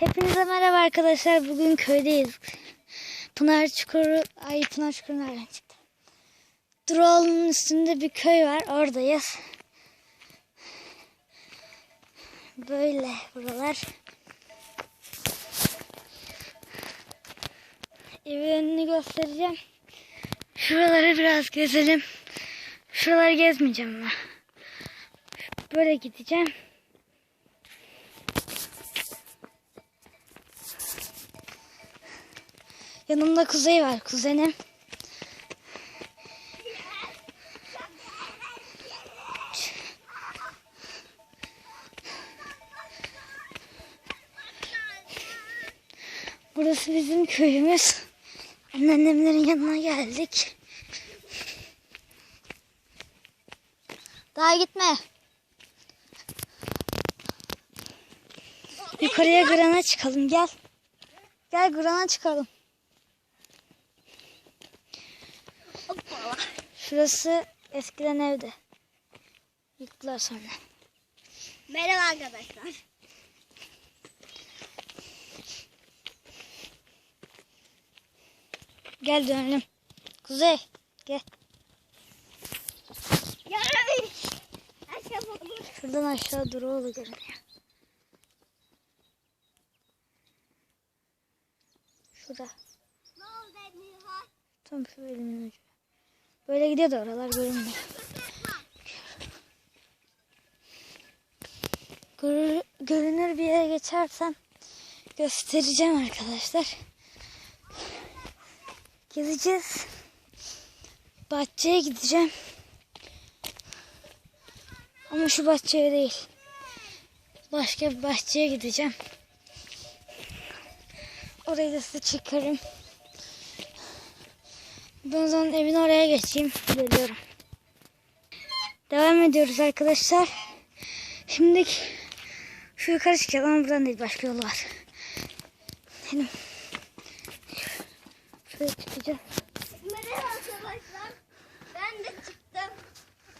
Hepinize merhaba arkadaşlar. Bugün köydeyiz. Pınar Çukuru, ay Pınar Çukuru nereden çıktı? Drone'un üstünde bir köy var. Oradayız. Böyle buralar. Evi önünü göstereceğim. Şuraları biraz gezelim. Şuraları gezmeyeceğim ben. Böyle gideceğim. Yanımda Kuzey var, kuzenim. Burası bizim köyümüz. Anneannemlerin yanına geldik. Daha gitme. Yukarıya grana çıkalım gel. Gel grana çıkalım. Şurası eskiden evde. Yıktılar sonra. Merhaba arkadaşlar. Gel dönelim. Kuzey gel. Yarın. Aşağı bakın. Şuradan aşağı Duroğlu görünüyor. Şurada. Ne oldu Nihat? Tam şu elimin ucu. Böyle gidiyor da oralar görünmüyor. Görür, görünür bir yere geçersem göstereceğim arkadaşlar. Gezeceğiz. Bahçeye gideceğim. Ama şu bahçeye değil. Başka bir bahçeye gideceğim. Orayı da size çekerim. Ben o zaman evin oraya geçeyim. Geliyorum. Devam ediyoruz arkadaşlar. Şimdi şu yukarı çıkacağız ama buradan değil başka yol var. Gidelim. Şuraya çıkacağız. Merhaba arkadaşlar. Ben de çıktım.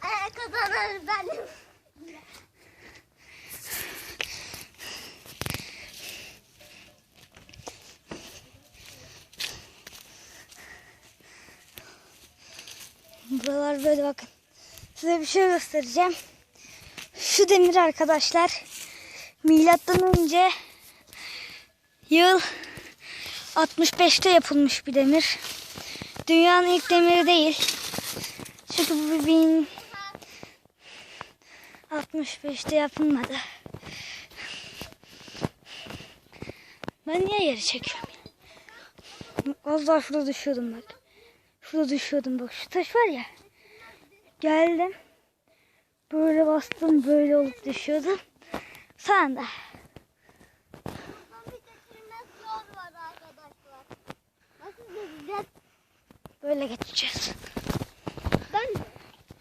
Ayak kazanır benim. Buralar böyle bakın. Size bir şey göstereceğim. Şu demir arkadaşlar. Milattan önce yıl 65'te yapılmış bir demir. Dünyanın ilk demiri değil. Çünkü bu bin 65'te yapılmadı. Ben niye yeri çekiyorum? Az daha şurada düşüyordum bak. Şurada düşüyordum bak şu taş var ya. Geldim. Böyle bastım böyle olup düşüyordum. Nasıl gezeceğiz? böyle geçeceğiz. Ben de.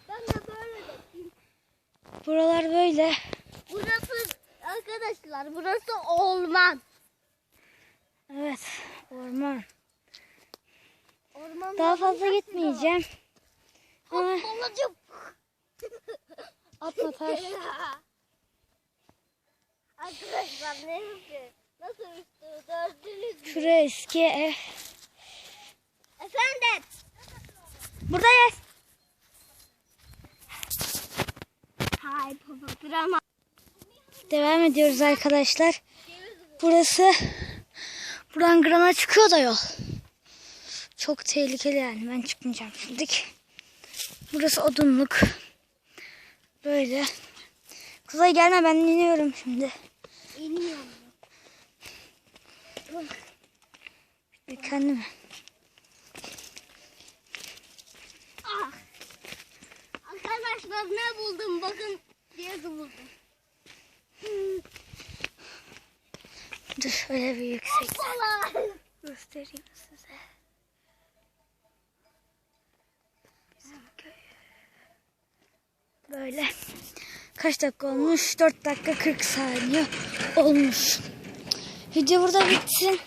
Ben de böyle geçeyim. Buralar böyle. Burası arkadaşlar burası orman. Evet orman. Orman. Daha fazla gitmeyeceğim. Ama atma taş. Arkadaşlar ne yapıyor? Nasıl üstü gördünüz mü? Şuraya eski ev. Efendim. Buradayız. Hay drama. Devam ediyoruz arkadaşlar. Burası buradan grana çıkıyor da yol. Çok tehlikeli yani. Ben çıkmayacağım şimdilik. Burası odunluk. Böyle. Kuzey gelme ben iniyorum şimdi. İniyorum. Bir kendime. Ah. Arkadaşlar ne buldum bakın diye buldum. Dur şöyle bir yüksek göstereyim size. Bizim köy. Böyle. Kaç dakika olmuş? 4 dakika 40 saniye olmuş. Video burada bitsin.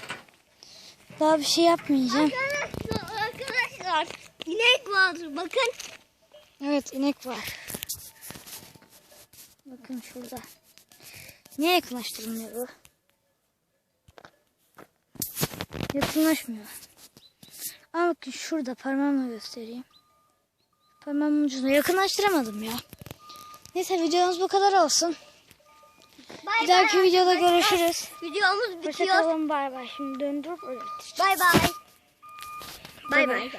Daha bir şey yapmayacağım. Arkadaşlar, arkadaşlar inek var bakın. Evet inek var. Bakın şurada. Niye yakınlaştırılmıyor bu? Yakınlaşmıyor. Ama bakın şurada parmağımla göstereyim. Parmağımın ucuna yakınlaştıramadım ya. Neyse videomuz bu kadar olsun. Bay Bir dahaki bay videoda görüşürüz. Videomuz bitiyor. Hoşçakalın bay bay. Şimdi döndürüp öyle bitireceğim. Bay bay. Bay Bay.